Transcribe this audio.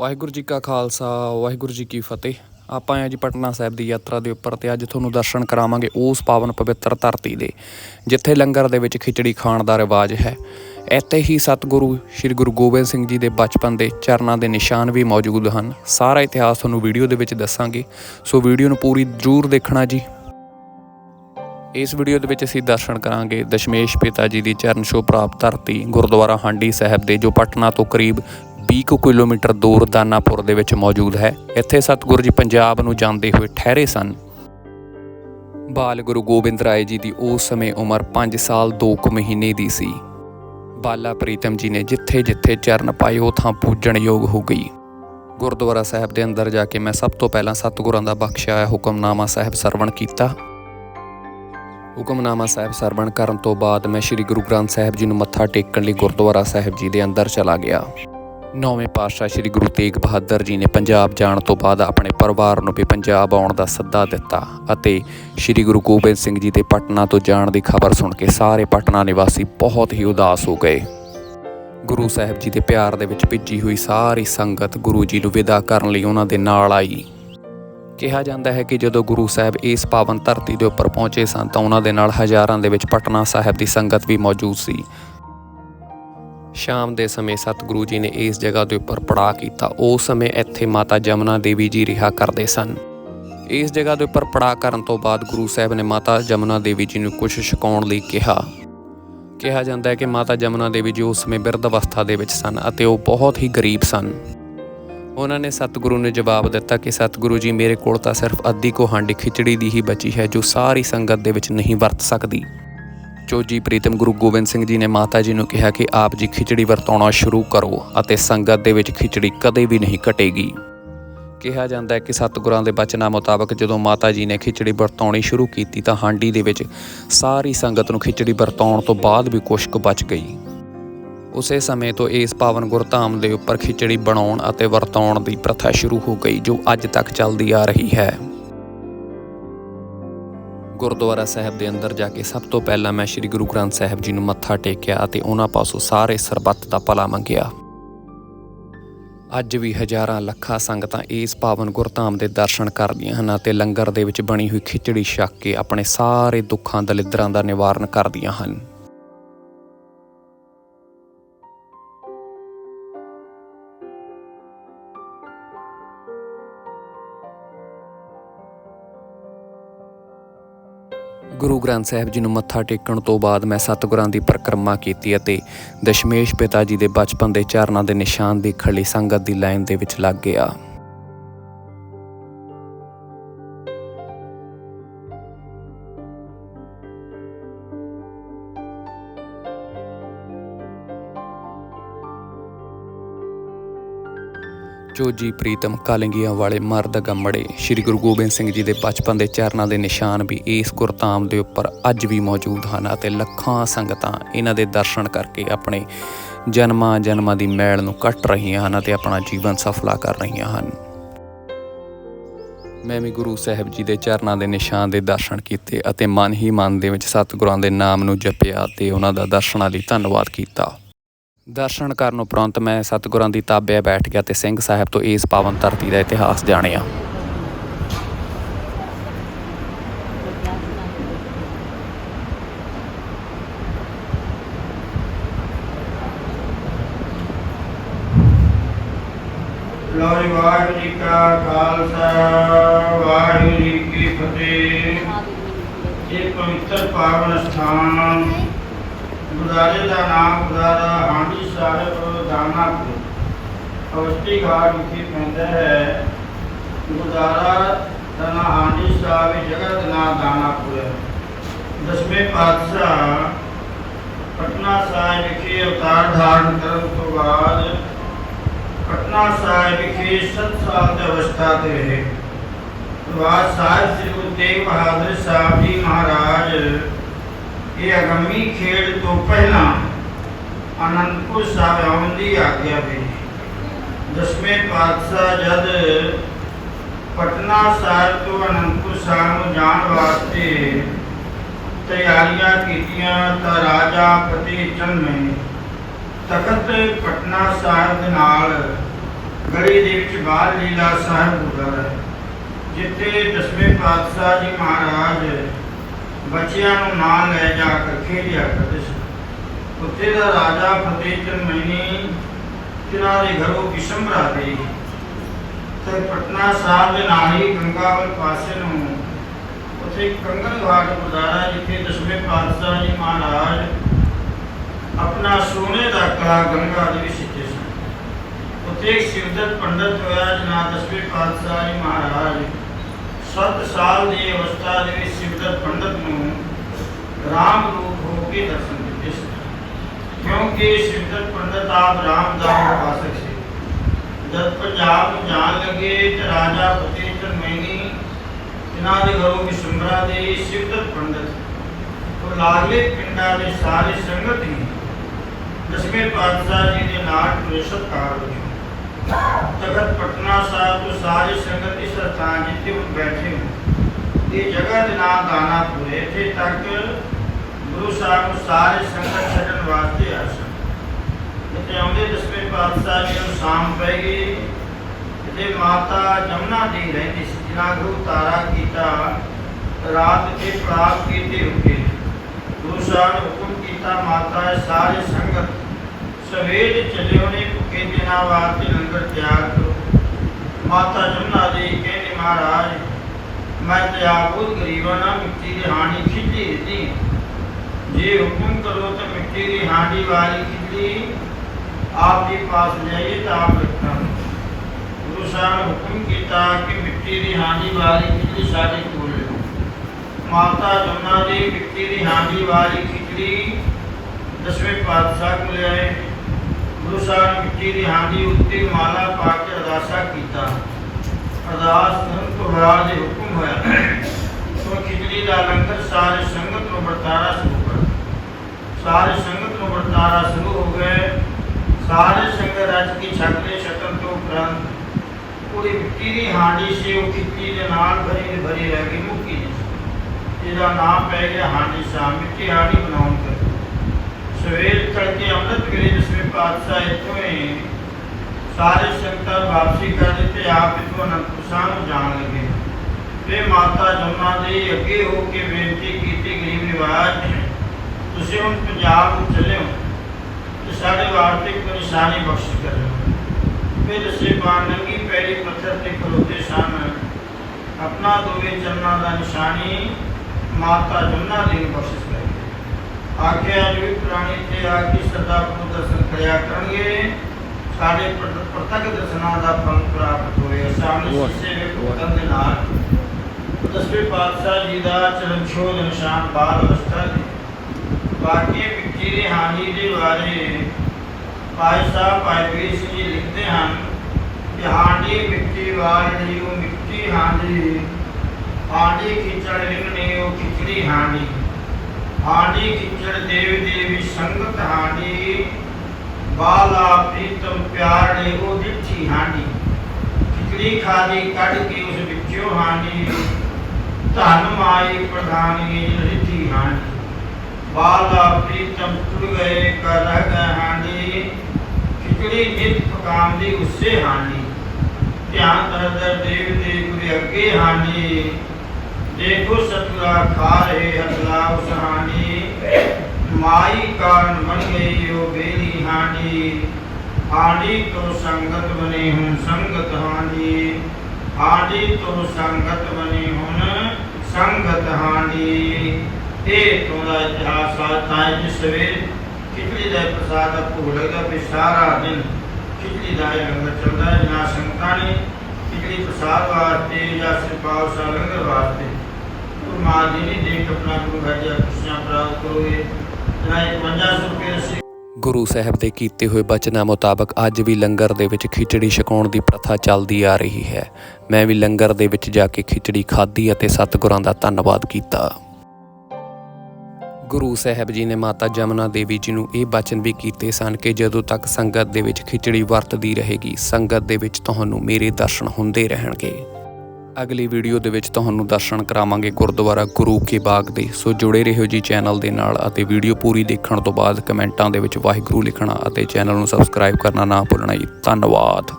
ਵਾਹਿਗੁਰੂ ਜੀ ਕਾ ਖਾਲਸਾ, ਵਾਹਿਗੁਰੂ ਜੀ ਕੀ ਫਤਿਹ। ਆਪਾਂ ਆ ਜੀ ਪਟਨਾ ਸਾਹਿਬ ਦੀ ਯਾਤਰਾ ਦੇ ਉੱਪਰ ਤੇ ਅੱਜ ਤੁਹਾਨੂੰ ਦਰਸ਼ਨ ਕਰਾਵਾਂਗੇ ਉਸ ਪਾਵਨ ਪਵਿੱਤਰ ਧਰਤੀ ਦੇ, ਜਿੱਥੇ ਲੰਗਰ ਦੇ ਵਿੱਚ ਖਿਚੜੀ ਖਾਣ ਦਾ ਰਿਵਾਜ ਹੈ। ਇੱਥੇ ਹੀ ਸਤਿਗੁਰੂ ਸ੍ਰੀ ਗੁਰੂ ਗੋਬਿੰਦ ਸਿੰਘ ਜੀ ਦੇ ਬਚਪਨ ਦੇ ਚਰਨਾਂ ਦੇ ਨਿਸ਼ਾਨ ਵੀ ਮੌਜੂਦ ਹਨ। ਸਾਰਾ ਇਤਿਹਾਸ ਤੁਹਾਨੂੰ ਵੀਡੀਓ ਦੇ ਵਿੱਚ ਦੱਸਾਂਗੇ। ਸੋ ਵੀਡੀਓ ਨੂੰ ਪੂਰੀ ਜ਼ਰੂਰ ਦੇਖਣਾ ਜੀ। ਇਸ ਵੀਡੀਓ ਦੇ ਵਿੱਚ ਅਸੀਂ ਦਰਸ਼ਨ ਕਰਾਂਗੇ ਦਸ਼ਮੇਸ਼ ਪਿਤਾ ਜੀ ਦੀ ਚਰਨ ਛੋਹ ਪ੍ਰਾਪਤ ਧਰਤੀ ਗੁਰਦੁਆਰਾ ਹਾਂਡੀ ਸਾਹਿਬ ਦੇ, ਜੋ ਪਟਨਾ ਤੋਂ ਕਰੀਬ 20 ਕੁ ਕਿਲੋਮੀਟਰ ਦੂਰ ਦਾਨਾਪੁਰ ਦੇ ਵਿੱਚ ਮੌਜੂਦ ਹੈ। ਇੱਥੇ ਸਤਿਗੁਰੂ ਜੀ ਪੰਜਾਬ ਨੂੰ ਜਾਂਦੇ ਹੋਏ ਠਹਿਰੇ ਸਨ। ਬਾਲ ਗੁਰੂ ਗੋਬਿੰਦ ਰਾਏ ਜੀ ਦੀ ਉਸ ਸਮੇਂ ਉਮਰ 5 ਸਾਲ 2 ਕੁ ਮਹੀਨੇ ਦੀ ਸੀ। ਬਾਲਾ ਪ੍ਰੀਤਮ ਜੀ ਨੇ ਜਿੱਥੇ ਜਿੱਥੇ ਚਰਨ ਪਾਏ, ਉਹ ਥਾਂ ਪੂਜਣ ਯੋਗ ਹੋ ਗਈ। ਗੁਰਦੁਆਰਾ ਸਾਹਿਬ ਦੇ ਅੰਦਰ ਜਾ ਕੇ ਮੈਂ ਸਭ ਤੋਂ ਪਹਿਲਾਂ ਸਤਿਗੁਰਾਂ ਦਾ ਬਖਸ਼ਿਆ ਹੁਕਮਨਾਮਾ ਸਾਹਿਬ ਸਰਵਣ ਕੀਤਾ। ਹੁਕਮਨਾਮਾ ਸਾਹਿਬ ਸਰਵਣ ਕਰਨ ਤੋਂ ਬਾਅਦ ਮੈਂ ਸ੍ਰੀ ਗੁਰੂ ਗ੍ਰੰਥ ਸਾਹਿਬ ਜੀ ਨੂੰ ਮੱਥਾ ਟੇਕਣ ਲਈ ਗੁਰਦੁਆਰਾ ਸਾਹਿਬ ਜੀ ਦੇ ਅੰਦਰ ਚਲਾ ਗਿਆ। ਨੌਵੇਂ ਪਾਤਸ਼ਾਹ ਸ੍ਰੀ ਗੁਰੂ ਤੇਗ ਬਹਾਦਰ ਜੀ ਨੇ ਪੰਜਾਬ ਜਾਣ ਤੋਂ ਬਾਅਦ ਆਪਣੇ ਪਰਿਵਾਰ ਨੂੰ ਵੀ ਪੰਜਾਬ ਆਉਣ ਦਾ ਸੱਦਾ ਦਿੱਤਾ ਅਤੇ ਸ੍ਰੀ ਗੁਰੂ ਗੋਬਿੰਦ ਸਿੰਘ ਜੀ ਦੇ ਪਟਨਾ ਤੋਂ ਜਾਣ ਦੀ ਖਬਰ ਸੁਣ ਕੇ ਸਾਰੇ ਪਟਨਾ ਨਿਵਾਸੀ ਬਹੁਤ ਹੀ ਉਦਾਸ ਹੋ ਗਏ। ਗੁਰੂ ਸਾਹਿਬ ਜੀ ਦੇ ਪਿਆਰ ਦੇ ਵਿੱਚ ਭਿੱਜੀ ਹੋਈ ਸਾਰੀ ਸੰਗਤ ਗੁਰੂ ਜੀ ਨੂੰ ਵਿਦਾ ਕਰਨ ਲਈ ਉਹਨਾਂ ਦੇ ਨਾਲ ਆਈ। ਕਿਹਾ ਜਾਂਦਾ ਹੈ ਕਿ ਜਦੋਂ ਗੁਰੂ ਸਾਹਿਬ ਇਸ ਪਾਵਨ ਧਰਤੀ ਦੇ ਉੱਪਰ ਪਹੁੰਚੇ ਸਨ ਤਾਂ ਉਹਨਾਂ ਦੇ ਨਾਲ ਹਜ਼ਾਰਾਂ ਦੇ ਵਿੱਚ ਪਟਨਾ ਸਾਹਿਬ ਦੀ ਸੰਗਤ ਵੀ ਮੌਜੂਦ ਸੀ। ਸ਼ਾਮ ਦੇ ਸਮੇਂ ਸਤਿਗੁਰੂ ਜੀ ਨੇ ਇਸ ਜਗ੍ਹਾ ਦੇ ਉੱਪਰ ਪੜਾਅ ਕੀਤਾ। ਉਸ ਸਮੇਂ ਇੱਥੇ ਮਾਤਾ ਜਮਨਾ ਦੇਵੀ ਜੀ ਰਿਹਾ ਕਰਦੇ ਸਨ। ਇਸ ਜਗ੍ਹਾ ਦੇ ਉੱਪਰ ਪੜਾਅ ਕਰਨ ਤੋਂ ਬਾਅਦ ਗੁਰੂ ਸਾਹਿਬ ਨੇ ਮਾਤਾ ਜਮਨਾ ਦੇਵੀ ਜੀ ਨੂੰ ਕੁਝ ਛਕਾਉਣ ਲਈ ਕਿਹਾ। ਕਿਹਾ ਜਾਂਦਾ ਹੈ ਕਿ ਮਾਤਾ ਜਮਨਾ ਦੇਵੀ ਜੀ ਉਸ ਸਮੇਂ ਬਿਰਧ ਅਵਸਥਾ ਦੇ ਵਿੱਚ ਸਨ ਅਤੇ ਉਹ ਬਹੁਤ ਹੀ ਗਰੀਬ ਸਨ। ਉਹਨਾਂ ਨੇ ਸਤਿਗੁਰੂ ਨੇ ਜਵਾਬ ਦਿੱਤਾ ਕਿ ਸਤਿਗੁਰੂ ਜੀ ਮੇਰੇ ਕੋਲ ਤਾਂ ਸਿਰਫ ਅੱਧੀ ਕੁ ਹਾਂਡੀ ਖਿਚੜੀ ਦੀ ਹੀ ਬਚੀ ਹੈ ਜੋ ਸਾਰੀ ਸੰਗਤ ਦੇ ਵਿੱਚ ਨਹੀਂ ਵਰਤ ਸਕਦੀ। ਚੋਜੀ ਪ੍ਰੀਤਮ ਗੁਰੂ ਗੋਬਿੰਦ ਸਿੰਘ ਜੀ ਨੇ ਮਾਤਾ ਜੀ ਨੂੰ ਕਿਹਾ ਕਿ ਆਪ ਜੀ ਖਿਚੜੀ ਵਰਤਾਉਣਾ ਸ਼ੁਰੂ ਕਰੋ ਅਤੇ ਸੰਗਤ ਦੇ ਵਿੱਚ ਖਿਚੜੀ ਕਦੇ ਵੀ ਨਹੀਂ ਘਟੇਗੀ। ਕਿਹਾ ਜਾਂਦਾ ਹੈ ਕਿ ਸਤਿਗੁਰਾਂ ਦੇ ਬਚਨਾਂ ਮੁਤਾਬਕ ਜਦੋਂ ਮਾਤਾ ਜੀ ਨੇ ਖਿਚੜੀ ਵਰਤਾਉਣੀ ਸ਼ੁਰੂ ਕੀਤੀ ਤਾਂ ਹਾਂਡੀ ਦੇ ਵਿੱਚ ਸਾਰੀ ਸੰਗਤ ਨੂੰ ਖਿਚੜੀ ਵਰਤਾਉਣ ਤੋਂ ਬਾਅਦ ਵੀ ਕੁਛ ਕੁ ਬਚ ਗਈ। ਉਸੇ ਸਮੇਂ ਤੋਂ ਇਸ ਪਾਵਨ ਗੁਰਧਾਮ ਦੇ ਉੱਪਰ ਖਿਚੜੀ ਬਣਾਉਣ ਅਤੇ ਵਰਤਾਉਣ ਦੀ ਪ੍ਰਥਾ ਸ਼ੁਰੂ ਹੋ ਗਈ ਜੋ ਅੱਜ ਤੱਕ ਚੱਲਦੀ ਆ ਰਹੀ ਹੈ। ਗੁਰਦੁਆਰਾ ਸਾਹਿਬ ਦੇ ਅੰਦਰ ਜਾ ਕੇ ਸਭ ਤੋਂ ਪਹਿਲਾਂ ਮੈਂ ਸ੍ਰੀ ਗੁਰੂ ਗ੍ਰੰਥ ਸਾਹਿਬ ਜੀ ਨੂੰ ਮੱਥਾ ਟੇਕਿਆ ਅਤੇ ਉਹਨਾਂ ਪਾਸੋਂ ਸਾਰੇ ਸਰਬੱਤ ਦਾ ਭਲਾ ਮੰਗਿਆ। ਅੱਜ ਵੀ ਹਜ਼ਾਰਾਂ ਲੱਖਾਂ ਸੰਗਤਾਂ ਇਸ ਪਾਵਨ ਗੁਰਧਾਮ ਦੇ ਦਰਸ਼ਨ ਕਰਦੀਆਂ ਹਨ ਅਤੇ ਲੰਗਰ ਦੇ ਵਿੱਚ ਬਣੀ ਹੋਈ ਖਿਚੜੀ ਛਕ ਕੇ ਆਪਣੇ ਸਾਰੇ ਦੁੱਖਾਂ, ਦਲਿੱਦਰਾਂ ਦਾ ਨਿਵਾਰਨ ਕਰਦੀਆਂ ਹਨ। ਗੁਰੂ ਗ੍ਰੰਥ ਸਾਹਿਬ ਜੀ ਨੂੰ ਮੱਥਾ ਟੇਕਣ ਤੋਂ ਬਾਅਦ ਮੈਂ ਸਤਿਗੁਰਾਂ ਦੀ ਪਰਿਕਰਮਾ ਕੀਤੀ ਅਤੇ ਦਸ਼ਮੇਸ਼ ਪਿਤਾ ਜੀ ਦੇ ਬਚਪਨ ਦੇ ਚਰਨਾਂ ਦੇ ਨਿਸ਼ਾਨ ਦੇਖਣ ਲਈ ਸੰਗਤ ਦੀ ਲਾਈਨ ਦੇ ਵਿੱਚ ਲੱਗ ਗਿਆ। ਚੋਜੀ ਪ੍ਰੀਤਮ ਕਾਲਿੰਗੀਆਂ ਵਾਲੇ ਮਰਦ ਗੰਮੜੇ ਸ੍ਰੀ ਗੁਰੂ ਗੋਬਿੰਦ ਸਿੰਘ ਜੀ ਦੇ ਬਚਪਨ ਦੇ ਚਰਨਾਂ ਦੇ ਨਿਸ਼ਾਨ ਵੀ ਇਸ ਗੁਰਧਾਮ ਦੇ ਉੱਪਰ ਅੱਜ ਵੀ ਮੌਜੂਦ ਹਨ ਅਤੇ ਲੱਖਾਂ ਸੰਗਤਾਂ ਇਹਨਾਂ ਦੇ ਦਰਸ਼ਨ ਕਰਕੇ ਆਪਣੇ ਜਨਮਾਂ ਜਨਮਾਂ ਦੀ ਮੈਲ ਨੂੰ ਕੱਟ ਰਹੀਆਂ ਹਨ ਅਤੇ ਆਪਣਾ ਜੀਵਨ ਸਫਲਾ ਕਰ ਰਹੀਆਂ ਹਨ। ਮੈਂ ਵੀ ਗੁਰੂ ਸਾਹਿਬ ਜੀ ਦੇ ਚਰਨਾਂ ਦੇ ਨਿਸ਼ਾਨ ਦੇ ਦਰਸ਼ਨ ਕੀਤੇ ਅਤੇ ਮਨ ਹੀ ਮਨ ਦੇ ਵਿੱਚ ਸਤਿਗੁਰਾਂ ਦੇ ਨਾਮ ਨੂੰ ਜਪਿਆ ਤੇ ਉਹਨਾਂ ਦਾ ਦਰਸ਼ਨਾਂ ਲਈ ਧੰਨਵਾਦ ਕੀਤਾ। ਦਰਸ਼ਨ ਕਰਨ ਉਪਰੰਤ ਮੈਂ ਸਤਿਗੁਰਾਂ ਦੀ ਤਾਬਿਆ ਬੈਠ ਗਿਆ ਤੇ ਸਿੰਘ ਸਾਹਿਬ ਤੋਂ ਇਸ ਪਾਵਨ ਧਰਤੀ ਦਾ ਇਤਿਹਾਸ ਜਾਣਿਆ। ਲੋ ਵਾਹਿਗੁਰੂ ਜੀ ਕਾ ਖਾਲਸਾ, ਵਾਹਿਗੁਰੂ ਜੀ ਕੀ ਫਤਿਹ। ਇਹ ਪਵਿੱਤਰ ਪਾਵਨ ਸਥਾਨ ਗੁਰਦਾਰੇ ਦਾ ਨਾਮ ਗੁਰਦਾਰਾ ਹਾਂਡੀ ਸਾਹਿਬ ਦਾਨਾਪੁਰ ਅਵਸਥੀ ਘਾਟ ਵਿਖੇ ਪੈਂਦਾ ਹੈ ਗੁਰਦਾਰਾ ਦਾ ਨਾਮ ਹਾਂਡੀ ਸਾਹਿਬ ਇਹ ਜਗ੍ਹਾ ਦਾ ਨਾਮ ਦਾਨਾਪੁਰ ਹੈ ਦਸਵੇਂ ਪਾਤਸ਼ਾਹ ਪਟਨਾ ਸਾਹਿਬ ਵਿਖੇ ਅਵਤਾਰ ਧਾਰਨ ਕਰਨ ਤੋਂ ਬਾਅਦ ਪਟਨਾ ਸਾਹਿਬ ਵਿਖੇ 7 ਸਾਲ ਦੀ ਅਵਸਥਾ ਤੇ ਰਹੇ ਪ੍ਰਵਾਸ ਸਾਹਿਬ ਸ੍ਰੀ ਗੁਰੂ ਤੇਗ ਬਹਾਦਰ ਸਾਹਿਬ ਜੀ ਮਹਾਰਾਜ ਇਹ ਅਗੰਮੀ ਖੇਡ ਤੋਂ ਪਹਿਲਾਂ ਅਨੰਦਪੁਰ ਸਾਹਿਬ ਆਉਣ ਦੀ ਆਗਿਆ ਵੀ ਦਸਵੇਂ ਪਾਤਸ਼ਾਹ ਜਦ ਪਟਨਾ ਸਾਹਿਬ ਤੋਂ ਅਨੰਦਪੁਰ ਸਾਹਿਬ ਨੂੰ ਜਾਣ ਵਾਸਤੇ ਤਿਆਰੀਆਂ ਕੀਤੀਆਂ ਤਾਂ ਰਾਜਾ ਫਤਿਹ ਚੰਦ ਨੇ ਤਖਤ ਪਟਨਾ ਸਾਹਿਬ ਦੇ ਨਾਲ ਗੜੀ ਦੇ ਵਿੱਚ ਬਾਲ ਲੀਲਾ ਸਾਹਿਬ ਗੁਰਦੁਆਰਾ ਹੈ, ਜਿੱਥੇ ਦਸਵੇਂ ਪਾਤਸ਼ਾਹ ਜੀ ਮਹਾਰਾਜ ਬੱਚਿਆਂ ਨੂੰ ਨਾਲ ਲੈ ਜਾ ਕੇ ਖੇਡਿਆ ਕਰਦੇ ਸਨ ਉੱਥੇ ਦਾ ਰਾਜਾ ਫਤਿਹ ਚੰਦ ਮੈਨੀ ਦੇ ਘਰੋਂ ਵਿਸ਼ੰਬਰਾ ਦੇ ਤੇ ਪਟਨਾ ਸਾਹਿਬ ਦੇ ਨਾਲ ਹੀ ਗੰਗਾਵਲ ਪਾਸੇ ਨੂੰ ਉੱਥੇ ਕੰਗਨ ਘਾਟ ਗੁਰਦੁਆਰਾ ਜਿੱਥੇ ਦਸਵੇਂ ਪਾਤਸ਼ਾਹ ਜੀ ਮਹਾਰਾਜ ਆਪਣਾ ਸੋਨੇ ਦਾ ਕਲਾ ਗੰਗਾ ਦੇ ਵਿੱਚ ਸਿੱਟੇ ਸਨ। ਉੱਥੇ ਇੱਕ ਸਿਰਦਤ ਪੰਡਤ ਹੋਇਆ ਜਨਾਬ ਦਸਵੇਂ ਪਾਤਸ਼ਾਹ ਜੀ ਮਹਾਰਾਜ 7 ਸਾਲ ਦੀ ਅਵਸਥਾ ਦੇ ਵਿੱਚ ਸਿਰਦਤ ਪੰਡਤ ਨੂੰ ਰਾਮ ਰੂਪ ਹੋ ਕੇ ਦਰਸ਼ਨ ਦਿੱਤੇ ਸਨ ਕਿਉਂਕਿ ਸਿਰਦਤ ਪੰਡਤ ਆਪ ਰਾਮ ਦਾ ਉਪਾਸਕ ਸੀ ਜਦ ਪੰਜਾਬ ਨੂੰ ਜਾਣ ਲੱਗੇ ਤੇ ਰਾਜਾ ਫਤਿਹ ਚੰਦ ਮੈਨੀ ਜਿਨ੍ਹਾਂ ਦੇ ਘਰੋਂ ਵਿਸ਼ੰਬਰਾ ਦੇ ਸਿਰਦਤ ਪੰਡਤ ਉਹ ਲਾਗਲੇ ਪਿੰਡਾਂ ਦੇ ਸਾਰੇ ਸੰਗਤ ਹੀ ਦਸਵੇਂ ਪਾਤਸ਼ਾਹ ਜੀ ਦੇ ਨਾਲ ਪ੍ਰੇਸ਼ਤ ਕਾਰ ਹੋਏ ਤਖਤ ਪਟਨਾ ਸਾਹਿਬ ਤੋਂ ਸਾਰੇ ਸੰਗਤ ਇਸ ਜਗ੍ਹਾ ਦੇ ਨਾਮ ਦਾਨਾਪੁਰ ਹੈ ਇੱਥੇ ਤੱਕ ਗੁਰੂ ਸਾਹਿਬ ਨੂੰ ਸਾਰੇ ਸੰਗਤ ਛੱਡਣ ਵਾਸਤੇ ਆਏ ਇੱਥੇ ਆਉਂਦੇ ਦਸਵੇਂ ਪਾਤਸ਼ਾਹ ਜੀ ਨੂੰ ਸ਼ਾਮ ਪੈ ਗਈ ਤੇ ਮਾਤਾ ਜਮਨਾ ਦੀ ਰਹਿੰਦੀ ਸੀ, ਜਿਨ੍ਹਾਂ ਗੁਰੂ ਤਾਰਾ ਕੀਤਾ, ਰਾਤ ਦੇ ਪ੍ਰਾਪ ਕੀਤੇ ਰੁਕੇ ਗੁਰੂ ਸਾਹਿਬ ਨੇ ਹੁਕਮ ਕੀਤਾ, ਮਾਤਾ ਸਾਰੇ ਸੰਗਤ ਸਵੇਰ ਚੱਲਿਓ ਨੇ ਭੁੱਖੇ ਦਿਨਾਂ ਵਾਸਤੇ ਲੰਗਰ ਤਿਆਰ ਕਰੋ। ਮਾਤਾ ਜਮਨਾ ਦੀ ਕਹਿੰਦੀ, ਮਹਾਰਾਜ ਮੈਂ ਤੇ ਆਬੂਦ ਗਰੀਬਾਂ ਨਾਲ ਮਿੱਟੀ ਦੀ ਹਾਣੀ ਖਿੱਚੀ ਦਿੱਤੀ ਜੇ ਹੁਕਮ ਕਰੋ ਤਾਂ ਮਿੱਟੀ ਦੀ ਹਾਂਡੀ ਵਾਲੀ ਖਿੱਚੀ ਆਪ ਦੇ ਪਾਸ ਲਿਆਈਏ ਤਾਂ ਆਪ ਰੱਖਾਂ ਗੁਰੂ ਸਾਹਿਬ ਨੇ ਹੁਕਮ ਕੀਤਾ ਕਿ ਮਿੱਟੀ ਦੀ ਹਾਂਡੀ ਵਾਲੀ ਖਿਚੜੀ ਸਾਡੇ ਕੋਲ ਲਿਓ ਮਾਤਾ ਜਮਨਾ ਦੀ ਮਿੱਟੀ ਦੀ ਹਾਂਡੀ ਵਾਲੀ ਖਿਚੜੀ ਦਸਵੇਂ ਪਾਤਸ਼ਾਹ ਕੋਲ ਲਿਆਏ ਗੁਰੂ ਸਾਹਿਬ ਨੇ ਮਿੱਟੀ ਦੀ ਹਾਂਡੀ ਉੱਤੇ ਮਾਲਾ ਪਾ ਕੇ ਅਰਦਾਸਾ ਕੀਤਾ ਅਰਦਾਸ ਕਰਨ ਤੋਂ ਬਾਅਦ ਇਹ ਹੁਕਮ ਹੋਇਆ ਸੋ ਖਿਚੜੀ ਦਾ ਲੰਗਰ ਸਾਰੇ ਸੰਗਤ ਨੂੰ ਵਰਤਾਰਾ ਸ਼ੁਰੂ ਕਰ ਸਾਰੇ ਸੰਗਤ ਨੂੰ ਵਰਤਾਰਾ ਸ਼ੁਰੂ ਹੋ ਗਏ ਸਾਰੇ ਸੰਗਤ ਰੱਜ ਕੀ ਛਕਲੇ ਛਕਣ ਤੋਂ ਉਪਰੰਤ ਪੂਰੀ ਮਿੱਟੀ ਦੀ ਹਾਂਡੀ ਸੀ ਉਹ ਖਿਚੜੀ ਦੇ ਨਾਲ ਭਰੀ ਦੀ ਭਰੀ ਰਹਿ ਗਈ ਮੁੱਕੀ ਨਹੀਂ ਸੀ। ਇਹਦਾ ਨਾਮ ਪੈ ਗਿਆ ਹਾਂਡੀ ਸ਼ਾਹ ਮਿੱਟੀ ਹਾਂਡੀ ਬਣਾਉਣ ਕਰ ਸਵੇਰ ਤੜਕੇ ਅੰਮ੍ਰਿਤ ਵੇਲੇ ਦਸਵੇਂ ਪਾਤਸ਼ਾਹ ਇੱਥੋਂ ਹੀ ਸਾਰੇ ਸੰਗਤਾਂ ਵਾਪਸੀ ਕਰ ਦਿੱਤੇ ਆਪ ਇੱਥੋਂ ਅਨੰਦਪੁਰ ਸਾਹਿਬ ਨੂੰ ਜਾਣ ਲੱਗੇ ਫਿਰ ਮਾਤਾ ਜਮਨਾ ਦੇ ਅੱਗੇ ਹੋ ਕੇ ਬੇਨਤੀ ਕੀਤੀ ਗਰੀਬ ਨਿਵਾਜ ਤੁਸੀਂ ਹੁਣ ਪੰਜਾਬ ਨੂੰ ਚੱਲੇ ਹੋ ਤੇ ਸਾਡੇ ਵਾਸਤੇ ਕੋਈ ਨਿਸ਼ਾਨੀ ਬਖਸ਼ ਕਰਿਓ ਫਿਰ ਅਸੀਂ ਬਾਣ ਨੰਗੀ ਪੈਰੀ ਪੱਥਰ ਤੇ ਖਲੋਤੇ ਸਨ ਆਪਣਾ ਦੋਵੇਂ ਚਰਨਾਂ ਦਾ ਨਿਸ਼ਾਨੀ ਮਾਤਾ ਜਮਨਾ ਦੀ ਨੂੰ ਬਖਸ਼ਿਸ਼ ਕਰੇ ਆਖਿਆ ਜੋ ਵੀ ਪੁਰਾਣੀ ਤੇ ਆ ਕੇ ਸਰਦਾ ਨੂੰ ਦਰਸ਼ਨ ਕਰਿਆ ਕਰਨਗੇ ਸਾਡੇ ਪ੍ਰ- ਪ੍ਰਤੱਖ ਦਰਸ਼ਨਾਂ ਦਾ ਫਲ ਪ੍ਰਾਪਤ ਹੋਏ। ਸਾਹਮਣੇ ਸ਼ੀਸ਼ੇ ਵਿੱਚ ਭਗਤਨ ਦੇ ਨਾਲ ਦਸਵੇਂ ਪਾਤਸ਼ਾਹ ਜੀ ਦਾ ਚਰਨ ਛੋਹ ਦੇ ਨਿਸ਼ਾਨ ਬਾਲ ਅਵਸਥਾ ਦੇ ਬਾਕੀ ਮਿੱਟੀ ਦੀ ਹਾਨੀ ਦੇ ਬਾਰੇ ਸਾਹਿਬ ਭਾਈ ਵੀਰ ਸਿੰਘ ਜੀ ਲਿਖਦੇ ਹਨ ਕਿ ਹਾਂਡੀ ਮਿੱਟੀ ਵਾਲੀ ਉਹ ਮਿੱਟੀ ਹਾਂਡੀ। ਹਾਂਡੀ ਖਿਚੜ ਲਿਖਣੀ ਉਹ ਖਿਚੜੀ ਹਾਂਡੀ। ਹਾਂਡੀ ਖਿਚੜ ਦੇਵ ਦੇਵੀ ਸੰਗਤ ਹਾਂਡੀ। ਬਾਲਾ ਪ੍ਰੀਤਮ ਪਿਆਰੇ ਉਹ ਦਿੱਠੀ ਹਾਂਡੀ। ਖਿਚੜੀ ਖਾਦੀ ਕੱਢ ਕੇ ਉਸ ਵਿੱਚੋਂ ਹਾਂਡੀ। ਧਨ ਮਾਈ ਪ੍ਰਧਾਨੀ ਰਿੱਧੀ ਹਾਂਡੀ। ਬਾਲਾ ਪ੍ਰੀਤਮ ਟੁੱਟ ਗਏ ਕਰ ਰਹਿ ਹਾਂਡੀ। ਖਿਚੜੀ ਨਿਤ ਪਕਾਉਂਦੀ ਉਸੇ ਹਾਂਡੀ। ਧਿਆਨ ਦਰਦਰ ਦੇਵ ਦੇ ਗੁਰੇ ਅੱਗੇ ਹਾਂਡੀ। ਦੇਖੋ ਸਤਲਾ ਖਾ ਰਹੇ ਹਤਲਾ ਉਸ ਹਾਂਡੀ ਮਾਈ ਕਾਰਨ ਬਣ ਗਈ ਉਹ ਬੇਲੀ ਹਾਂਡੀ ਹਾਂਡੀ ਤੋਂ ਸੰਗਤ ਬਣੀ ਹੁਣ ਸੰਗਤ ਹਾਂਡੀ ਹਾਂਡੀ ਤੋਂ ਸੰਗਤ ਬਣੀ ਹੁਣ ਸੰਗਤ ਹਾਂਡੀ ਇਹ ਤੋਂ ਦਾ ਇਤਿਹਾਸ ਆ ਤਾਂ ਜਿਸ ਸਵੇਰ ਖਿਚੜੀ ਦਾ ਪ੍ਰਸਾਦ ਦਾ ਭੋਗ ਲੱਗਦਾ ਵੀ ਸਾਰਾ ਦਿਨ ਖਿਚੜੀ ਦਾ ਇਹ ਲੰਗਰ ਚੱਲਦਾ ਹੈ ਨਾ ਸੰਗਤਾਂ ਨੇ ਖਿਚੜੀ ਪ੍ਰਸਾਦ ਵਾਸਤੇ ਜਾਂ ਸਿਰਪਾਵ ਸਾ ਲੰਗਰ ਵਾਸਤੇ ਉਹ ਮਾਂ ਜੀ ਨੇ ਦੇਖ ਆਪਣਾ ਗੁਰੂ ਘਰ ਦੀਆਂ ਗੁਰੂ ਸਾਹਿਬ ਦੇ ਕੀਤੇ ਹੋਏ ਬਚਨਾਂ ਮੁਤਾਬਕ ਅੱਜ ਵੀ ਲੰਗਰ ਦੇ ਵਿੱਚ ਖਿਚੜੀ ਛਕਾਉਣ ਦੀ ਪ੍ਰਥਾ ਚੱਲਦੀ ਆ ਰਹੀ ਹੈ। ਮੈਂ ਵੀ ਲੰਗਰ ਦੇ ਵਿੱਚ ਜਾ ਕੇ ਖਿਚੜੀ ਖਾਧੀ ਅਤੇ ਸਤਿਗੁਰਾਂ ਦਾ ਧੰਨਵਾਦ ਕੀਤਾ। ਗੁਰੂ ਸਾਹਿਬ ਜੀ ਨੇ ਮਾਤਾ ਜਮਨਾ ਦੇਵੀ ਜੀ ਨੂੰ ਇਹ ਬਚਨ ਵੀ ਕੀਤੇ ਸਨ ਕਿ ਜਦੋਂ ਤੱਕ ਸੰਗਤ ਦੇ ਵਿੱਚ ਖਿਚੜੀ ਵਰਤਦੀ ਰਹੇਗੀ, ਸੰਗਤ ਦੇ ਵਿੱਚ ਤੁਹਾਨੂੰ ਮੇਰੇ ਦਰਸ਼ਨ ਹੁੰਦੇ ਰਹਿਣਗੇ। ਅਗਲੀ ਵੀਡੀਓ ਦੇ ਵਿੱਚ ਤੁਹਾਨੂੰ ਦਰਸ਼ਨ ਕਰਾਵਾਂਗੇ ਗੁਰਦੁਆਰਾ ਗੁਰੂ ਕੇ ਬਾਗ ਦੇ। ਸੋ ਜੁੜੇ ਰਹੋ ਜੀ ਚੈਨਲ ਦੇ ਨਾਲ ਅਤੇ ਵੀਡੀਓ ਪੂਰੀ ਦੇਖਣ ਤੋਂ ਬਾਅਦ ਕਮੈਂਟਾਂ ਦੇ ਵਿੱਚ ਵਾਹਿਗੁਰੂ ਲਿਖਣਾ ਅਤੇ ਚੈਨਲ ਨੂੰ ਸਬਸਕ੍ਰਾਈਬ ਕਰਨਾ ਨਾ ਭੁੱਲਣਾ ਜੀ। ਧੰਨਵਾਦ।